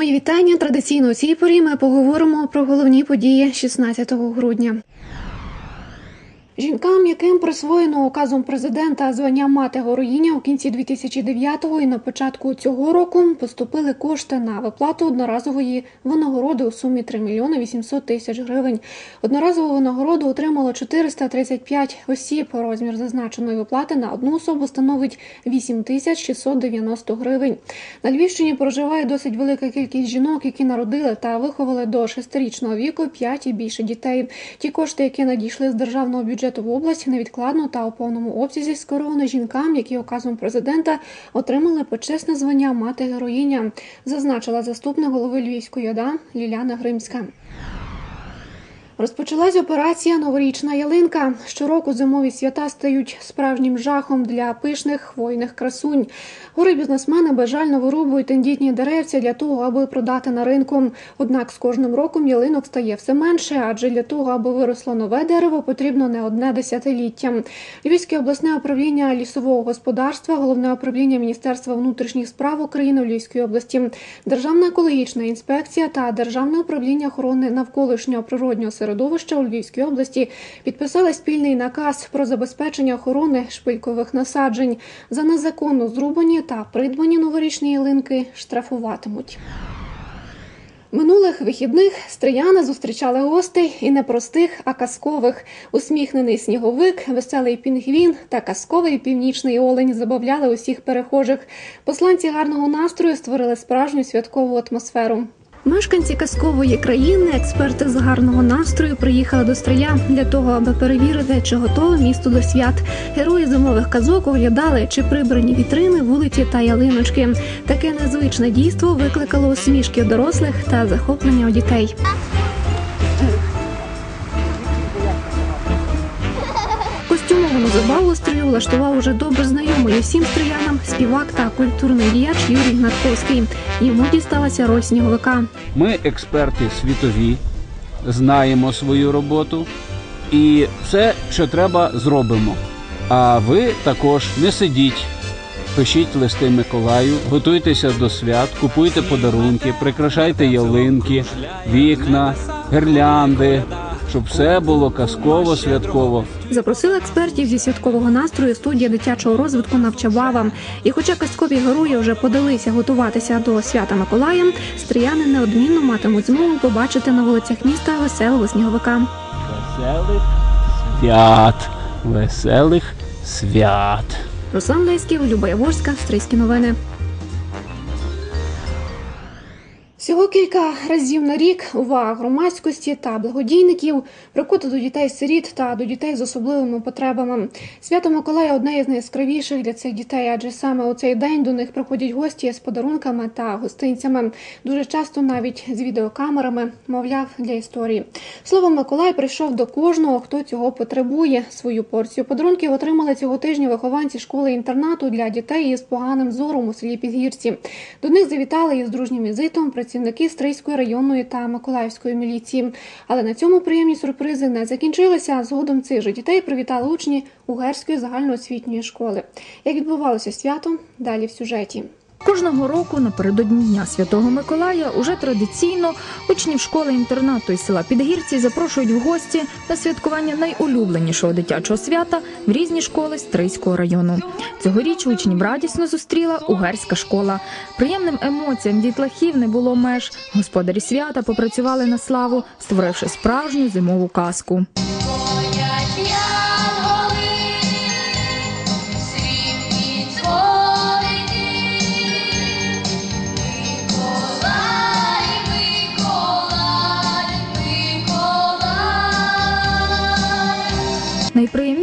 Мої вітання традиційно у цій порі ми поговоримо про головні події 16 грудня. Жінкам, яким присвоєно указом президента звання мати героїня у кінці 2009-го і на початку цього року поступили кошти на виплату одноразової винагороди у сумі 3 мільйони 800 тисяч гривень. Одноразову винагороду отримало 435 осіб. Розмір зазначеної виплати на одну особу становить 8 тисяч 690 гривень. На Львівщині проживає досить велика кількість жінок, які народили та виховали до шестирічного віку 5 і більше дітей. Ті кошти, які надійшли з державного бюджету в області, невідкладно та у повному обсязі скеровано жінкам, які указом президента отримали почесне звання мати героїня, зазначила заступник голови Львівської ОДА Ліляна Гримська. Розпочалась операція Новорічна ялинка. Щороку зимові свята стають справжнім жахом для пишних хвойних красунь. Гори бізнесмени бажально вирубують тендітні деревця для того, аби продати на ринку. Однак з кожним роком ялинок стає все менше, адже для того, аби виросло нове дерево, потрібно не одне десятиліття. Львівське обласне управління лісового господарства, головне управління Міністерства внутрішніх справ України в Львівській області, Державна екологічна інспекція та Державне управління охорони навколишнього природнього середовища у Львівській області підписали спільний наказ про забезпечення охорони шпилькових насаджень за незаконно зрубані та придбані новорічні ялинки штрафуватимуть. Минулих вихідних стрияни зустрічали гостей і не простих, а казкових. Усміхнений сніговик, веселий пінгвін та казковий північний олень забавляли усіх перехожих. Посланці гарного настрою створили справжню святкову атмосферу. Мешканці казкової країни, експерти з гарного настрою приїхали до Стрия для того, аби перевірити, чи готове місто до свят. Герої зимових казок оглядали, чи прибрані вітрини, вулиці та ялиночки. Таке незвичне дійство викликало усмішки дорослих та захоплення у дітей. Влаштував уже добре знайомий усім стріянам співак та культурний діяч Юрій Гнатковський. Йому дісталася роль сніговика. Ми експерти світові, знаємо свою роботу і все, що треба, зробимо. А ви також не сидіть, пишіть листи Миколаю, готуйтеся до свят, купуйте подарунки, прикрашайте ялинки, вікна, гірлянди, щоб все було казково, святково. Запросила експертів зі святкового настрою студія дитячого розвитку навчавава. І хоча казкові герої вже подалися готуватися до свята Миколая, стріяни неодмінно матимуть змогу побачити на вулицях міста веселого сніговика. Веселих свят, веселих свят. Руслан Леськів, Люба Яворська, Стрийські новини. Всього кілька разів на рік увага громадськості та благодійників прикута до дітей-сиріт та до дітей з особливими потребами. Свято Миколая одне із найяскравіших для цих дітей, адже саме у цей день до них приходять гості з подарунками та гостинцями. Дуже часто навіть з відеокамерами, мовляв, для історії. Словом, Миколай прийшов до кожного, хто цього потребує. Свою порцію подарунків отримали цього тижня вихованці школи-інтернату для дітей із поганим зором у селі Підгірці. До них завітали із дружнім візитом працівники Стрийської районної та Миколаївської міліції. Але на цьому приємні сюрпризи не закінчилися. Згодом цих же дітей привітали учні Угерської загальноосвітньої школи. Як відбувалося свято? Далі в сюжеті. Кожного року напередодні Дня Святого Миколая уже традиційно учнів школи інтернату із села Підгірці запрошують в гості на святкування найулюбленішого дитячого свята в різні школи Стрийського району. Цьогоріч учнів радісно зустріла угерська школа. Приємним емоціям дітлахів не було меж. Господарі свята попрацювали на славу, створивши справжню зимову казку.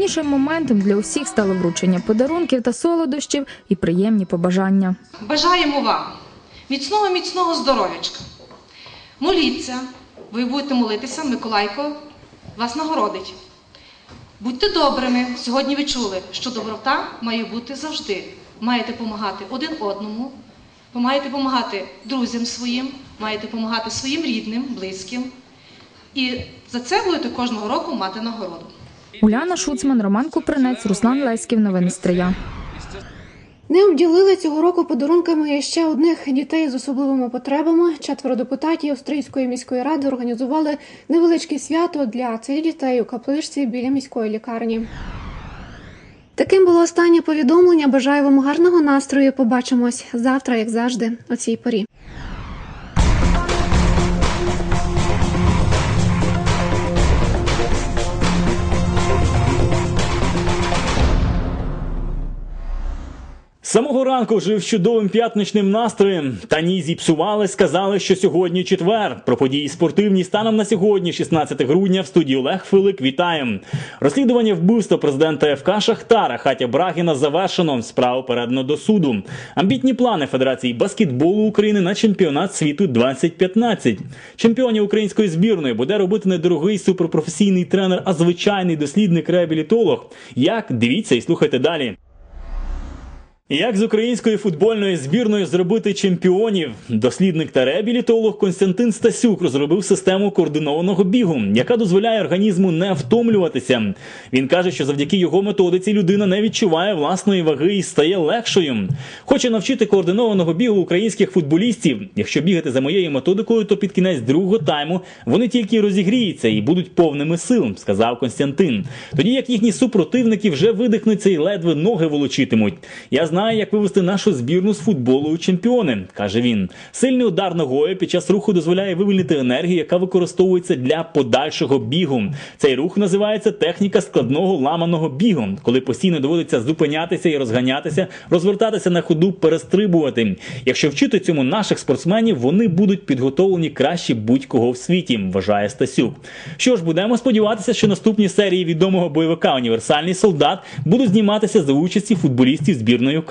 Найприємнішим моментом для усіх стало вручення подарунків та солодощів і приємні побажання. Бажаємо вам міцного міцного здоров'ячка. Моліться, ви будете молитися, Миколайко вас нагородить. Будьте добрими. Сьогодні ви чули, що доброта має бути завжди. Маєте допомагати один одному, маєте допомагати друзям своїм, маєте допомагати своїм рідним, близьким. І за це будете кожного року мати нагороду. Уляна Шуцман, Роман Купринець, Руслан Леськів. Новини Стрия. Не обділили цього року подарунками ще одних дітей з особливими потребами. Четверо депутатів Австрійської міської ради організували невеличке свято для цих дітей у капличці біля міської лікарні. Таким було останнє повідомлення. Бажаю вам гарного настрою. Побачимось завтра, як завжди, о цій порі. Самого ранку жив чудовим п'ятничним настроєм. Та ні, зіпсували, сказали, що сьогодні четвер. Про події спортивні станом на сьогодні, 16 грудня, в студії Олег Филик. Вітаємо. Розслідування вбивства президента ФК Шахтара Хатя Брагіна завершено. Справу передано до суду. Амбітні плани Федерації баскетболу України на чемпіонат світу 2015. Чемпіонів української збірної буде робити не дорогий суперпрофесійний тренер, а звичайний дослідник-реабілітолог. Як дивіться і слухайте далі. Як з української футбольної збірної зробити чемпіонів? Дослідник та реабілітолог Константин Стасюк розробив систему координованого бігу, яка дозволяє організму не втомлюватися. Він каже, що завдяки його методиці людина не відчуває власної ваги і стає легшою. Хоче навчити координованого бігу українських футболістів. Якщо бігати за моєю методикою, то під кінець другого тайму вони тільки розігріються і будуть повними сил, сказав Константин. Тоді як їхні супротивники вже видихнуться і ледве ноги волочитимуть. Я знає, як вивести нашу збірну з футболу у чемпіони, каже він. Сильний удар ногою під час руху дозволяє вивільнити енергію, яка використовується для подальшого бігу. Цей рух називається техніка складного ламаного бігу, коли постійно доводиться зупинятися і розганятися, розвертатися на ходу, перестрибувати. Якщо вчити цьому наших спортсменів, вони будуть підготовлені краще будь-кого в світі, вважає Стасюк. Що ж, будемо сподіватися, що наступні серії відомого бойовика Універсальний солдат будуть зніматися за участі футболістів збірної України.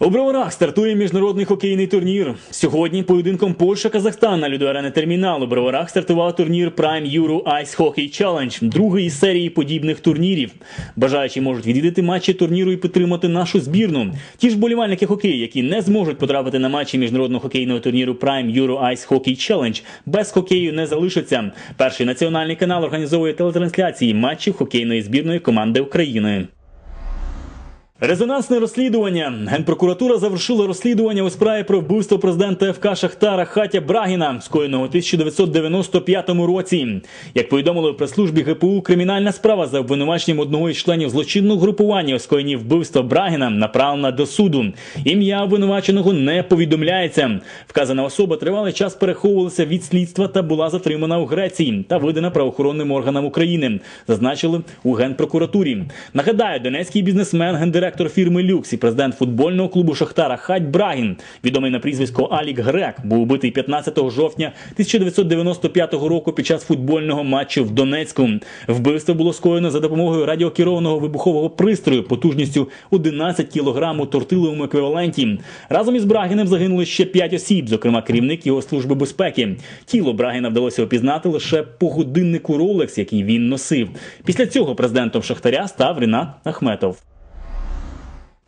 У Броварах стартує міжнародний хокейний турнір. Сьогодні поєдинком Польща-Казахстан на Людоарена термінал у Броварах стартував турнір Prime Euro Ice Hockey Challenge, другий із серії подібних турнірів. Бажаючі можуть відвідати матчі турніру і підтримати нашу збірну. Ті ж болівальники хокею, які не зможуть потрапити на матчі міжнародного хокейного турніру Prime Euro Ice Hockey Challenge, без хокею не залишаться. Перший національний канал організовує телетрансляції матчів хокейної збірної команди України. Резонансне розслідування. Генпрокуратура завершила розслідування у справі про вбивство президента ФК Шахтара Хатя Брагіна, скоєного у 1995 році. Як повідомили в прес-службі ГПУ, кримінальна справа за обвинуваченням одного із членів злочинного групування у скоєнні вбивства Брагіна направлена до суду. Ім'я обвинуваченого не повідомляється. Вказана особа тривалий час переховувалася від слідства та була затримана у Греції та видана правоохоронним органам України. Зазначили у генпрокуратурі. Нагадаю, донецький бізнесмен гендиректор фірми Люкс і президент футбольного клубу Шахтара Хать Брагін, відомий на прізвисько Алік Грек, був убитий 15 жовтня 1995 року під час футбольного матчу в Донецьку. Вбивство було скоєно за допомогою радіокерованого вибухового пристрою потужністю 11 кг у тортиловому еквіваленті. Разом із Брагіним загинули ще 5 осіб, зокрема керівник його служби безпеки. Тіло Брагіна вдалося опізнати лише по годиннику Rolex, який він носив. Після цього президентом Шахтаря став Рінат Ахметов.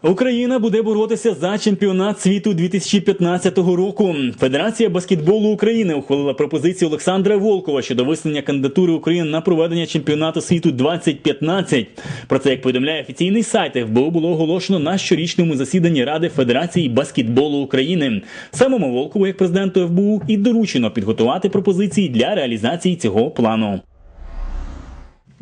Україна буде боротися за чемпіонат світу 2015 року. Федерація баскетболу України ухвалила пропозицію Олександра Волкова щодо висунення кандидатури України на проведення чемпіонату світу 2015. Про це як повідомляє офіційний сайт ФБУ було оголошено на щорічному засіданні Ради Федерації баскетболу України. Самому Волкову, як президенту ФБУ, і доручено підготувати пропозиції для реалізації цього плану.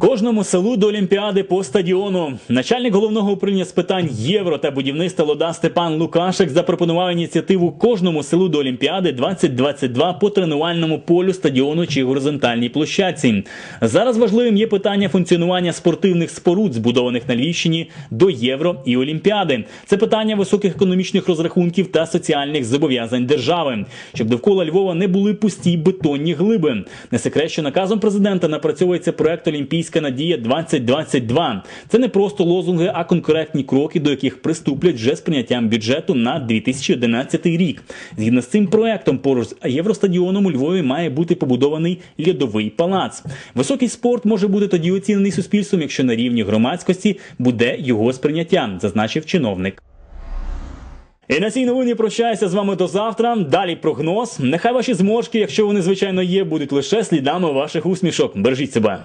Кожному селу до Олімпіади по стадіону. Начальник головного управління з питань євро та будівництва Лода Степан Лукашек запропонував ініціативу кожному селу до Олімпіади 2022 по тренувальному полю стадіону чи горизонтальній площадці. Зараз важливим є питання функціонування спортивних споруд, збудованих на Львівщині до Євро і Олімпіади. Це питання високих економічних розрахунків та соціальних зобов'язань держави, щоб довкола Львова не були пусті бетонні глиби. Не секрет, що наказом президента напрацьовується проект Олімпійська надія 2022 Це не просто лозунги, а конкретні кроки, до яких приступлять вже з прийняттям бюджету на 2011 рік. Згідно з цим проектом, поруч з євростадіоном у Львові має бути побудований льодовий палац. Високий спорт може бути тоді оцінений суспільством, якщо на рівні громадськості буде його сприйняття, зазначив чиновник. І на цій новині прощаюся з вами до завтра. Далі прогноз. Нехай ваші зморшки, якщо вони звичайно є, будуть лише слідами ваших усмішок. Бережіть себе.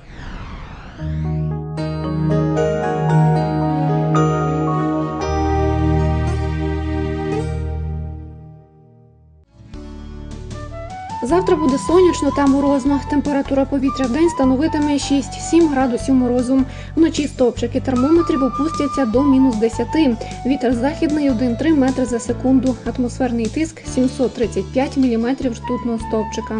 Завтра буде сонячно та морозно. Температура повітря в день становитиме 6-7 градусів морозу. Вночі стопчики термометрів опустяться до мінус 10. Вітер західний 1-3 метри за секунду. Атмосферний тиск 735 міліметрів штутного стовпчика.